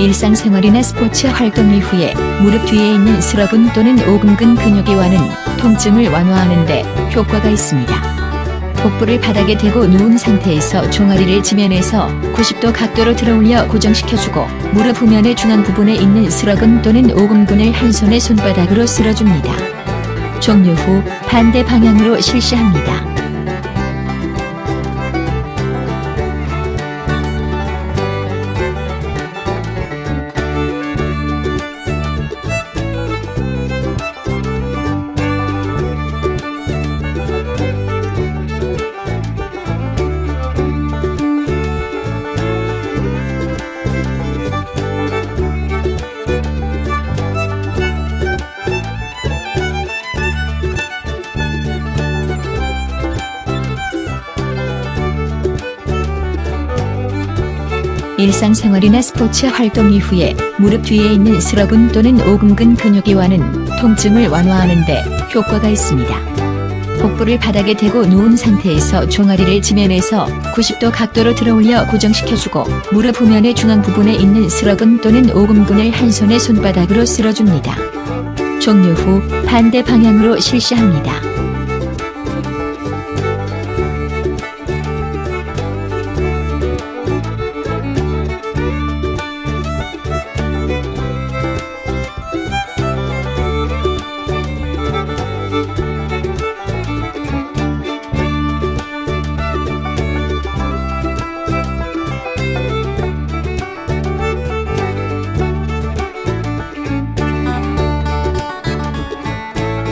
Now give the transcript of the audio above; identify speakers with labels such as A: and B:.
A: 일상생활이나 스포츠 활동 이후에 무릎 뒤에 있는 스러분 또는 오금근 근육이 와는 통증을 완화하는 데 효과가 있습니다. 복부를 바닥에 대고 누운 상태에서 종아리를 지면에서 90도 각도로 들어올려 고정시켜주고 무릎 후면의 중앙 부분에 있는 스러근 또는 오금근을 한 손의 손바닥으로 쓸어줍니다. 종료 후 반대 방향으로 실시합니다. 일상생활이나 스포츠 활동 이후에 무릎 뒤에 있는 스러분 또는 오금근 근육이 와는 통증을 완화하는 데 효과가 있습니다. 복부를 바닥에 대고 누운 상태에서 종아리를 지면에서 90도 각도로 들어올려 고정시켜주고 무릎 후면의 중앙 부분에 있는 스러근 또는 오금근을 한 손의 손바닥으로 쓸어줍니다. 종료 후 반대 방향으로 실시합니다.